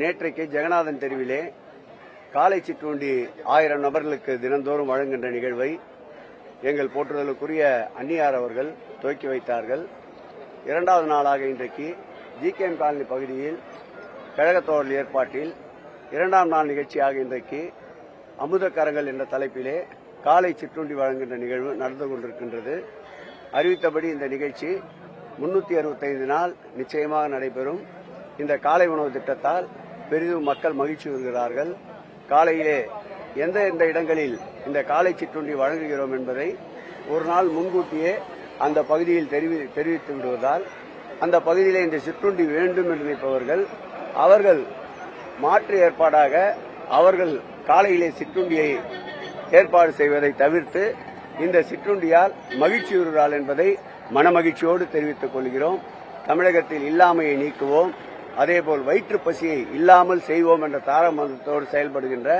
நேற்றைக்கு ஜெகநாதன் தெருவிலே காலை சிற்றுண்டி ஆயிரம் நபர்களுக்கு தினந்தோறும் வழங்குகின்ற நிகழ்வை எங்கள் போற்றுதலுக்குரிய அந்நியார் அவர்கள் துவக்கி வைத்தார்கள். இரண்டாவது நாளாக இன்றைக்கு ஜிகேஎம் காலனி பகுதியில் கழகத்தோழல் ஏற்பாட்டில் இரண்டாம் நாள் நிகழ்ச்சியாக இன்றைக்கு அமுதக்கரங்கள் என்ற தலைப்பிலே காலை சிற்றுண்டி வழங்குகின்ற நிகழ்வு நடந்து கொண்டிருக்கின்றது. அறிவித்தபடி இந்த நிகழ்ச்சி முன்னூற்றி அறுபத்தைந்து நாள் நிச்சயமாக நடைபெறும். இந்த காலை உணவு திட்டத்தால் பெரிதும் மக்கள் மகிழ்ச்சி வருகிறார்கள் காலையிலே எந்த எந்த இடங்களில் இந்த காலை சிற்றுண்டி வழங்குகிறோம் என்பதை ஒரு நாள் முன்கூட்டியே அந்த பகுதியில் தெரிவி- தெரிவித்து விடுவதால் அந்த பகுதியிலே இந்த சிற்றுண்டி வேண்டும் என்று நினைப்பவர்கள் அவர்கள் மாற்று ஏற்பாடாக அவர்கள் காலையிலே சிற்றுண்டியை ஏற்பாடு செய்வதை தவிர்த்து இந்த சிற்றுண்டியால் மகிழ்ச்சி வருகிறாள் என்பதை மனமகிழ்ச்சியோடு தெரிவித்துக் கொள்கிறோம். தமிழகத்தில் இல்லாமையை நீக்குவோம். அதேபோல் வயிற்று பசியை இல்லாமல் செய்வோம் என்ற தாரமந்தத்தோடு செயல்படுகின்ற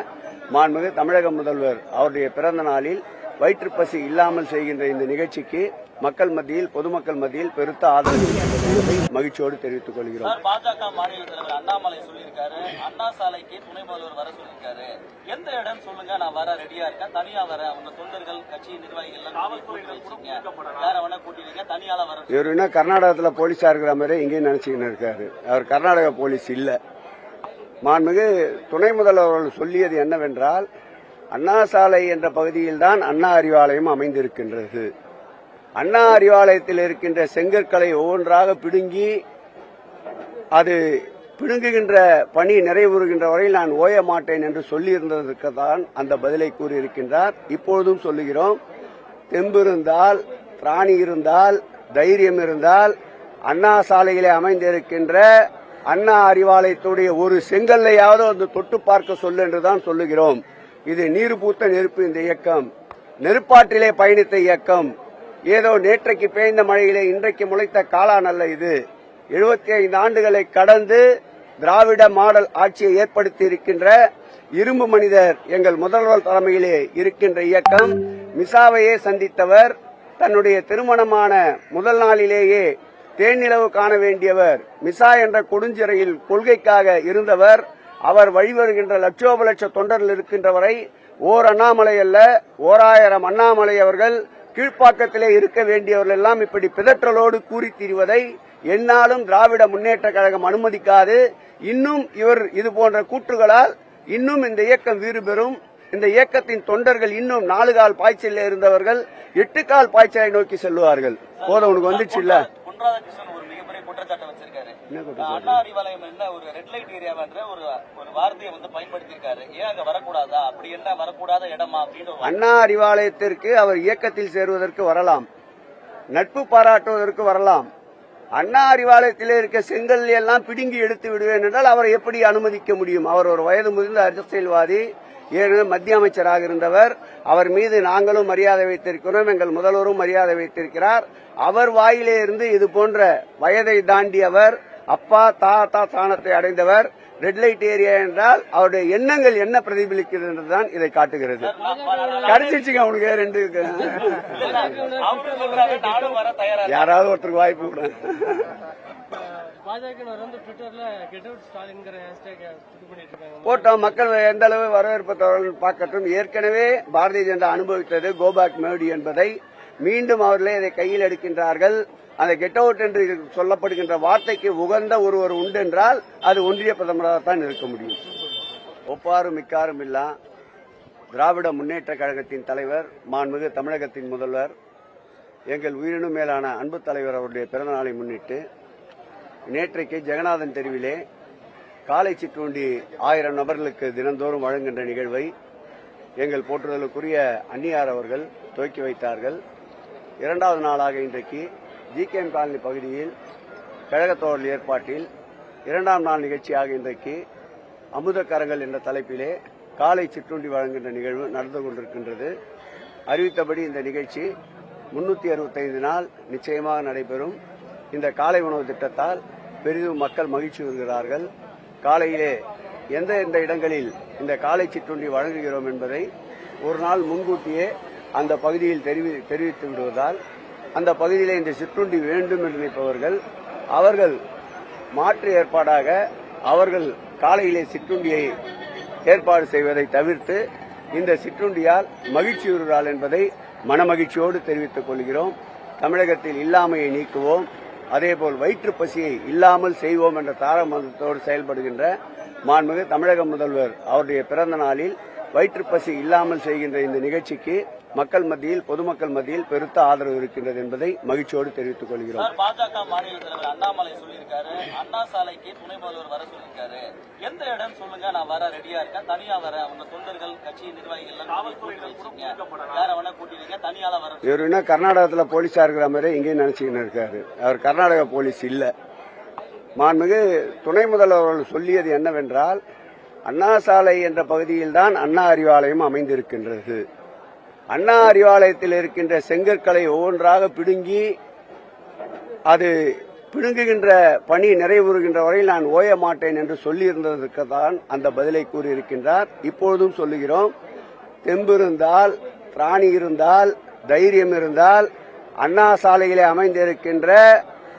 மாண்புமிகு தமிழக முதல்வர் அவருடைய பிறந்த நாளில் வயிற்றுப்பசி இல்லாமல் செய்கின்ற இந்த நிகழ்ச்சிக்கு மக்கள் மத்தியில் பொதுமக்கள் மத்தியில் பெருத்த ஆதரவு என்பதை மகிழ்ச்சியோடு தெரிவித்துக் கொள்கிறோம். பாஜக மாநில தலைவர் அண்ணாமலை சொல்லியிருக்காரு. அண்ணா சாலைக்கு துணை முதல்வர் வர சொல்லியிருக்காரு. எந்த இடம் சொல்லுங்க நான் வர ரெடியா இருக்கேன். தனியா வர உங்க தொண்டர்கள் கட்சி நிர்வாகிகள் யார வேணா கூட்டிடுங்க தனியால வர இவர் என்ன கர்நாடகத்தில் போலீஸா இருக்கிற மாதிரி இங்கேயும் நினைச்சுக்கின்னு இருக்காரு. அவர் கர்நாடக போலீஸ் இல்ல. மாண்புமிகு துணை முதல்வர் அவர்கள் சொல்லியது என்னவென்றால் அண்ணா சாலை என்ற பகுதியில் தான் அண்ணா அறிவாலயம் அமைந்திருக்கின்றது. அண்ணா அறிவாலயத்தில் இருக்கின்ற செங்கற்களை ஒவ்வொன்றாக பிடுங்கி அது பிடுங்குகின்ற பணி நிறைவுறுகின்ற வரையில் நான் ஓய மாட்டேன் என்று சொல்லியிருந்ததற்கு தான் அந்த பதிலை கூறியிருக்கின்றார். இப்பொழுதும் சொல்லுகிறோம் தெம்பு இருந்தால் திராணி இருந்தால் தைரியம் இருந்தால் அண்ணா சாலையிலே அமைந்திருக்கின்ற அண்ணா அறிவாலயத்துடைய ஒரு செங்கல்லையாவது வந்து தொட்டு பார்க்க சொல்லு என்றுதான் சொல்லுகிறோம். இது நீர் பூத்த நெருப்பு இந்த இயக்கம். நெருப்பாற்றிலே பயணித்த இயக்கம். ஏதோ நேற்றைக்கு பெய்ந்த மழையிலே இன்றைக்கு முளைத்த காளான் அல்ல இது. எழுபத்தி ஐந்து ஆண்டுகளை கடந்து திராவிட மாடல் ஆட்சியை ஏற்படுத்தி இருக்கின்ற இரும்பு மனிதர் எங்கள் முதல்வர் தலைமையிலே இருக்கின்ற இயக்கம் மிசாவையே சந்தித்தவர் தன்னுடைய திருமணமான முதல் நாளிலேயே தேனிலவு காண வேண்டியவர் மிசா என்ற கொடுஞ்சிறையில் கொள்கைக்காக இருந்தவர் அவர் வழிவருகின்ற லட்சோப லட்ச தொண்டர்கள் இருக்கின்றவரை ஓர் அண்ணாமலை அல்ல ஓராயிரம் அண்ணாமலை அவர்கள் கீழ்ப்பாக்கத்திலே இருக்க வேண்டியவர்கள் எல்லாம் இப்படி பிதற்றலோடு கூறி திரிவதை என்னாலும் திராவிட முன்னேற்ற கழகம் அனுமதிக்காது. இன்னும் இவர் இது போன்ற கூற்றுகளால் இன்னும் இந்த இயக்கம் வீறுபெறும் இந்த இயக்கத்தின் தொண்டர்கள் இன்னும் நாலு கால் பாய்ச்சலில் இருந்தவர்கள் எட்டு கால் பாய்ச்சலை நோக்கி செல்வார்கள் போதும் உனக்கு வந்துச்சு இல்ல குற்றச்சாட்டை வச்சிருக்காரு? அண்ணா அறிவாலயம் என்ன ஒரு ரெட் லைட் ஏரியாவன்ற ஒரு ஒரு வார்த்தையை வந்து பயன்படுத்தியிருக்காரு. ஏன் அங்க வரக்கூடாதா? அப்படி என்ன வரக்கூடாத இடமா? அப்படின்னு அண்ணா அறிவாலயத்திற்கு அவர் இயக்கத்தில் சேருவதற்கு வரலாம். நட்பு பாராட்டுவதற்கு வரலாம். அண்ணா அறிவாலயத்திலே இருக்க செங்கல் எல்லாம் பிடுங்கி எடுத்து விடுவேன் என்றால் அவரை எப்படி அனுமதிக்க முடியும்? அவர் ஒரு வயது முதிர்ந்த அரசியல்வாதி ஏற்கனவே மத்திய அமைச்சராக இருந்தவர். அவர் மீது நாங்களும் மரியாதை வைத்திருக்கிறோம். எங்கள் முதல்வரும் மரியாதை வைத்திருக்கிறார். அவர் வாயிலே இருந்து இது போன்ற வயதை தாண்டியவர் அப்பா தாத்தா ஸ்தானத்தை அடைந்தவர் ரெட் லைட் ஏரியா என்றால் அவருடைய எண்ணங்கள் என்ன பிரதிபலிக்கிறது என்றுதான் இதை காட்டுகிறது. கிடைச்சிச்சுங்க அவனுக்கு ரெண்டு. யாராவது ஒருத்தருக்கு வாய்ப்பு கொடு. போட்டோம் மக்கள் எந்த அளவு வரவேற்பு தருவார்கள் பார்க்கட்டும் ஏற்கனவே பாரதிய ஜனதா அனுபவித்தது கோபாக் மோடி என்பதை. மீண்டும் அவர்களே இதை கையில் எடுக்கின்றார்கள். அந்த கெட் அவுட் என்று சொல்லப்படுகின்ற வார்த்தைக்கு உகந்த ஒருவர் உண்டு என்றால் அது ஒன்றிய பிரதமராகத்தான் இருக்க முடியும். ஒப்பாரும் மிக்காரும் இல்லா. திராவிட முன்னேற்ற கழகத்தின் தலைவர் மாண்புமிகு தமிழகத்தின் முதல்வர் எங்கள் உயிரினும் மேலான அன்பு தலைவர் அவருடைய பிறந்தநாளை முன்னிட்டு நேற்றைக்கு ஜெகநாதன் தெருவிலே காலை சிற்றுண்டி ஆயிரம் நபர்களுக்கு தினந்தோறும் வழங்குகின்ற நிகழ்வை எங்கள் போற்றுதலுக்குரிய அந்நியார் அவர்கள் துவக்கி வைத்தார்கள். இரண்டாவது நாளாக இன்றைக்கு ஜி கேம் காலனி பகுதியில் கழகத்தோழல் ஏற்பாட்டில் இரண்டாம் நாள் நிகழ்ச்சியாக இன்றைக்கு அமுதக்கரங்கள் என்ற தலைப்பிலே காலை சிற்றுண்டி வழங்குகின்ற நிகழ்வு நடந்து கொண்டிருக்கின்றது. அறிவித்தபடி இந்த நிகழ்ச்சி முன்னூற்றி அறுபத்தைந்து நாள் நிச்சயமாக நடைபெறும். இந்த காலை உணவு திட்டத்தால் பெரிதும் மக்கள் மகிழ்ச்சி வருகிறார்கள் காலையிலே எந்த எந்த இடங்களில் இந்த காலை சிற்றுண்டி வழங்குகிறோம் என்பதை ஒரு நாள் முன்கூட்டியே அந்த பகுதியில் தெரிவி தெரிவித்து விடுவதால் அந்த பகுதியிலே இந்த சிற்றுண்டி வேண்டும் என்று நினைப்பவர்கள் அவர்கள் மாற்று ஏற்பாடாக அவர்கள் காலையிலே சிற்றுண்டியை ஏற்பாடு செய்வதை தவிர்த்து இந்த சிற்றுண்டியால் மகிழ்ச்சியுறாள் என்பதை மனமகிழ்ச்சியோடு தெரிவித்துக் கொள்கிறோம். தமிழகத்தில் இல்லாமையை நீக்குவோம். அதேபோல் வயிற்று பசியை இல்லாமல் செய்வோம் என்ற தாரமந்தத்தோடு செயல்படுகின்ற மாண்புமிகு தமிழக முதல்வர் அவருடைய பிறந்த நாளில் வயிற்றுப்பசி இல்லாமல் செய்கின்ற இந்த நிகழ்ச்சிக்கு மக்கள் மத்தியில் பொதுமக்கள் மத்தியில் பெருத்த ஆதரவு இருக்கின்றது என்பதை மகிழ்ச்சியோடு தெரிவித்துக் கொள்கிறோம். பாஜக மாநில தலைவர் அண்ணாமலை சொல்லியிருக்காரு. அண்ணா சாலைக்கு துணை முதல்வர் வர சொல்லியிருக்காரு. எந்த இடம் சொல்லுங்க நான் வர ரெடியா இருக்கேன். தனியா வரேன் உங்க தொண்டர்கள் கட்சி நிர்வாகிகள் கூட்டிடுங்க தனியால வர இவர் என்ன கர்நாடகத்தில் போலீஸா இருக்கிற மாதிரி இங்கேயும் நினைச்சுக்கின்னு இருக்காரு. அவர் கர்நாடக போலீஸ் இல்ல. மாண்புமிகு துணை முதல்வர் அவர்கள் சொல்லியது என்னவென்றால் அண்ணா சாலை என்ற பகுதியில்தான் அண்ணா அறிவாலயம் அமைந்திருக்கின்றது. அண்ணா அறிவாலயத்தில் இருக்கின்ற செங்கற்களை ஒவ்வொன்றாக பிடுங்கி அது பிடுங்குகின்ற பணி நிறைவுறுகின்ற வரையில் நான் ஓய மாட்டேன் என்று சொல்லியிருந்ததற்கு தான் அந்த பதிலை கூறியிருக்கின்றார். இப்பொழுதும் சொல்லுகிறோம் தெம்பு இருந்தால் பிராணி இருந்தால் தைரியம் இருந்தால் அண்ணா சாலையிலே அமைந்திருக்கின்ற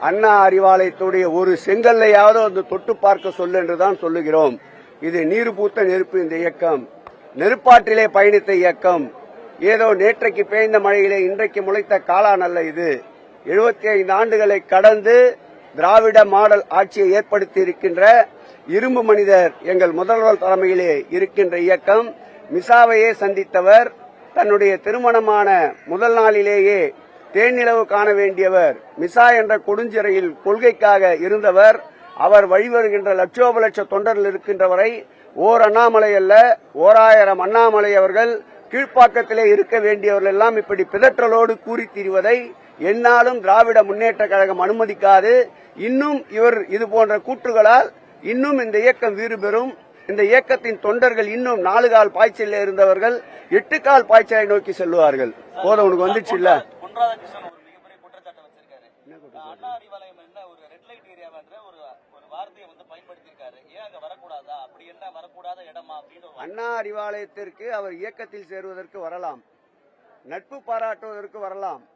அண்ணா அறிவாலயத்துடைய ஒரு செங்கல்லையாவது வந்து தொட்டு பார்க்க சொல்லு என்றுதான் சொல்லுகிறோம். இது நீர் பூத்த நெருப்பு இந்த இயக்கம். நெருப்பாற்றிலே பயணித்த இயக்கம். ஏதோ நேற்றைக்கு பெய்ந்த மழையிலே இன்றைக்கு முளைத்த காளான் அல்ல இது. எழுபத்தி ஐந்து ஆண்டுகளை கடந்து திராவிட மாடல் ஆட்சியை ஏற்படுத்தி இருக்கின்ற இரும்பு மனிதர் எங்கள் முதல்வர் தலைமையிலே இருக்கின்ற இயக்கம் மிசாவையே சந்தித்தவர் தன்னுடைய திருமணமான முதல் நாளிலேயே தேனிலவு காண வேண்டியவர் மிசா என்ற கொடுஞ்சிறையில் கொள்கைக்காக இருந்தவர் அவர் வழிவருகின்ற லட்சோப லட்ச தொண்டர்கள் இருக்கின்ற வரை ஓர் அண்ணாமலை அல்ல ஓராயிரம் அண்ணாமலை அவர்கள் கீழ்ப்பாக்கத்திலே இருக்க வேண்டியவர்கள் எல்லாம் இப்படி பிதற்றலோடு கூறி திரிவதை என்னாலும் திராவிட முன்னேற்ற கழகம் அனுமதிக்காது. இன்னும் இவர் இது போன்ற கூற்றுகளால் இன்னும் இந்த இயக்கம் வீறுபெறும் இந்த இயக்கத்தின் தொண்டர்கள் இன்னும் நாலு கால் பாய்ச்சலில் இருந்தவர்கள் எட்டு கால் பாய்ச்சலை நோக்கி செல்வார்கள் போதும் உனக்கு வந்துச்சு இல்ல பொன் ராதாகிருஷ்ணன் ஒரு மிகப்பெரிய குற்றச்சாட்டை வச்சிருக்காரு அண்ணா அறிவாலயம் என்ன ஒரு ரெட் லைட் ஏரியாவன்ற ஒரு ஒரு வார்த்தையை வந்து பயன்படுத்தியிருக்காரு ஏன் அங்க வரக்கூடாதா அப்படி என்ன வரக்கூடாத இடமா அப்படின்னு ஒரு அண்ணா அறிவாலயத்திற்கு அவர் இயக்கத்தில் சேருவதற்கு வரலாம். நட்பு பாராட்டுவதற்கு வரலாம்.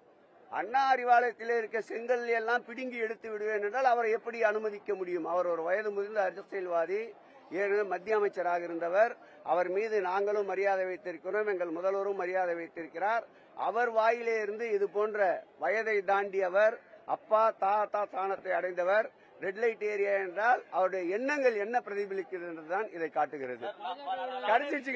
அண்ணா அறிவாலயத்திலே இருக்க செங்கல் எல்லாம் பிடுங்கி எடுத்து விடுவேன் என்றால் அவரை எப்படி அனுமதிக்க முடியும்? அவர் ஒரு வயது முதிர்ந்த அரசியல்வாதி ஏற்கனவே மத்திய அமைச்சராக இருந்தவர். அவர் மீது நாங்களும் மரியாதை வைத்திருக்கிறோம். எங்கள் முதல்வரும் மரியாதை வைத்திருக்கிறார். அவர் வாயிலே இருந்து இது போன்ற வயதை தாண்டியவர் அப்பா தாத்தா ஸ்தானத்தை அடைந்தவர் ரெட் லைட் ஏரியா என்றால் அவருடைய எண்ணங்கள் என்ன பிரதிபலிக்கிறது என்றுதான் இதை காட்டுகிறது. கடைசி